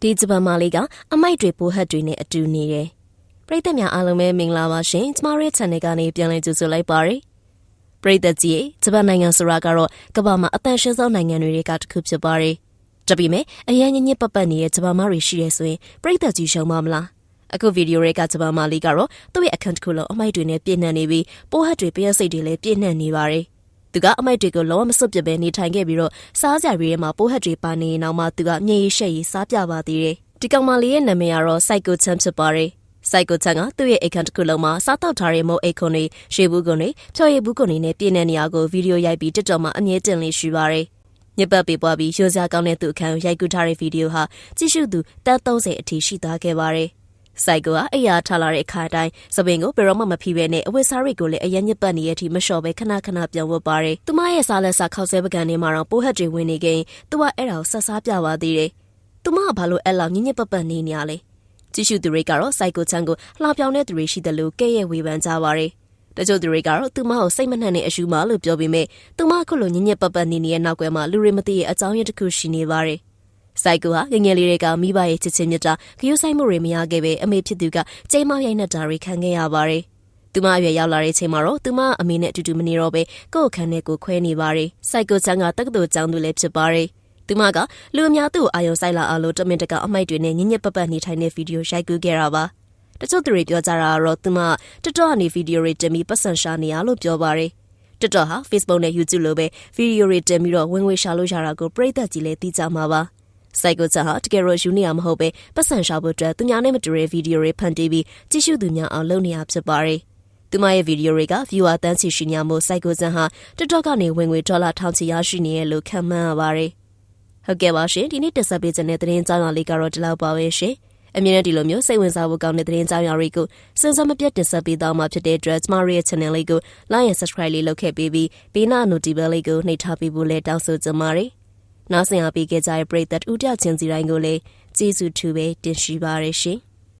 ဒီဂျပန်မာလေးကအမိုက်တွေပိုဟတ်တွေနဲ့အတူနေတယ်ပရိသတ်များအားလုံးပဲမင်္ဂလာပါရှင်ကျမတို့ရဲ့ channel ကနေပြန်လည်ကြိုဆိုလိုက်ပါရစေပရိသတ်ကြီးဂျပန်နိုင်ငံဆိုတာကတော့ကမ္ဘာမှာအသန့်ရှင်းဆုံးနိုင်ငံတွေကတစ်ခုဖြစ်ပါတယ်တပိမဲ့အရင်ညညစ်ပတ်ပတ်နေတဲ့ဂျပန်မာတွေရှိရဲဆိုရင်ပရိသတ်ကြီးရှုံပါမလားအခုဗီဒီယိုတွေကဂျပန်မာလေးကတော့သူ့ရဲ့အခန်းတစ်ခုလုံးအမိုက်တွေနဲ့ပြည့်နှံ့နေပြီးပိုဟတ်တွေပြည့်စိတ်တွေလည်းပြည့်နှံ့နေပါတယ် သူကအမိုက်တွေကိုလုံးဝမစွတ်ပြစ်ပဲနေထိုင်ခဲ့ပြီးတော့စားကြရီထဲမှာပိုးဟက်တွေပါနေရင်တော့မှသူကမြေရီရှက်ရီစားပြပါသေးတယ်။ဒီကောင်မလေးရဲ့နာမည်ကတော့ Psycho Chan ဖြစ်ပါတယ်။ Psycho Chan ကသူ့ရဲ့အိတ်ခမ်းတစ်ခုလုံးမှာစားတောက်ထားတဲ့မုတ်အိတ်ခွန်တွေရှေးဘူးခွန်တွေဖြော်ရည်ဘူးခွန်တွေနဲ့ပြည့်နေနေရကိုဗီဒီယိုရိုက်ပြီး TikTok မှာအမြဲတင်လေးရှိပါတယ်။ညပတ်ပေးပွားပြီးရိုးစားကောင်းတဲ့သူအခန်းကိုရိုက်ကူးထားတဲ့ဗီဒီယိုဟာကြည့်ရှုသူတက်30အထိရှိသွားခဲ့ပါတယ်။ စိုက်ကိုကအိယာထားလာတဲ့အခါတိုင်းစပင်ကိုဘယ်တော့မှမဖိဘဲနဲ့အဝတ်စားတွေကိုလည်းအရင်ညစ်ပတ်နေတဲ့အထိမလျှော့ပဲခဏခဏပြန်ဝတ်ပါတယ်။သူမရဲ့စားလက်စားခောက်ဆဲပကံတွေမှာတော့ပိုးဟက်တွေဝင်နေခင်သူကအဲ့ဒါကိုဆက်စားပြပါသေးတယ်။သူမကဘာလို့အဲ့လောက်ညညစ်ပတ်ပတ်နေနေရလဲ။ကြည့်ရှုသူတွေကတော့စိုက်ကိုချန်ကိုလှောင်ပြောင်တဲ့သူတွေရှိတယ်လို့ကဲ့ရဲ့ဝေဖန်ကြပါတယ်။တချို့သူတွေကတော့သူမကိုစိတ်မနှံ့တဲ့အရှူမလို့ပြောပေမဲ့သူမခုလိုညညစ်ပတ်ပတ်နေနေတဲ့နောက်ကွယ်မှာလူတွေမသိရဲ့အကြောင်းရင်းတစ်ခုရှိနေပါတယ်။ စိုက်ကူဟာငငယ်လေးတွေကမိဘရဲ့ချစ်ချင်းမြတ်တာခရူးဆိုင်မှုတွေမရခဲ့ပဲအမေဖြစ်သူကကျိမ်းမောက်ရိုက်နှက်တာတွေခံခဲ့ရပါတယ်။သူမအရွယ်ရောက်လာတဲ့ချိန်မှာတော့သူမအမေနဲ့အတူတူမနေတော့ပဲကိုယ့်အခန်းထဲကိုခွဲနေပါတယ်။စိုက်ကူချန်ကတက္ကသိုလ်ကျောင်းသူလည်းဖြစ်ပါတယ်။သူမကလူအများသူ့ကိုအာရုံစိုက်လာအောင်လို့တမင်တကာအမိုက်တွေနဲ့ညညပတ်ပတ်နေထိုင်တဲ့ဗီဒီယိုရိုက်ကူးခဲ့တာပါ။တချို့သူတွေပြောကြတာကတော့သူမတော်တော်အနေဗီဒီယိုတွေတင်ပြီးပတ်စံရှာနေရလို့ပြောပါတယ်။တော်တော်ဟာ Facebook နဲ့ YouTube လိုပဲဗီဒီယိုတွေတင်ပြီးတော့ဝင်ငွေရှာလို့ရတာကိုပရိသတ်ကြီးလည်းသိကြမှာပါ။ စိုက်ကိုချာဟာတကယ်တော့ယူနေရမဟုတ်ပဲပတ်စံရှာဖို့အတွက်သူများနဲ့မတူတဲ့ဗီဒီယိုတွေဖန်တီးပြီးကြည့်ရှုသူများအောင်လုပ်နေရဖြစ်ပါတယ်။သူမရဲ့ဗီဒီယိုတွေက viewer တန်းချီရှိညာမို့စိုက်ကိုချန်ဟာ TikTok ကနေဝင်ငွေဒေါ်လာထောင်ချီရရှိနေရလို့ခံမှန်းရပါတယ်။ဟုတ်ကဲ့ပါရှင်ဒီနေ့တက်ဆက်ပေးခြင်းတဲ့သတင်းကြောင်းရာလေးကတော့ဒီလောက်ပါပဲရှင်။အမြင်နဲ့ဒီလိုမျိုးစိတ်ဝင်စားဖို့ကောင်းတဲ့သတင်းကြောင်းရာတွေကိုစဉ်ဆက်မပြတ်တင်ဆက်ပေးသွားမှာဖြစ်တဲ့အတွက် Smart ရဲ့ channel လေးကို like and subscribe လေးလုပ်ခဲ့ပေးပြီးဘေးနာ notification လေးကိုနှိပ်ထားပေးဖို့လည်းတောင်းဆိုကြပါတယ်။ နားဆင်အားပေးခဲ့ကြတဲ့ပရိသတ်ဦးတချင်းစီတိုင်းကိုလည်းကျေးဇူးထူပဲတင်ရှိပါရရှင်။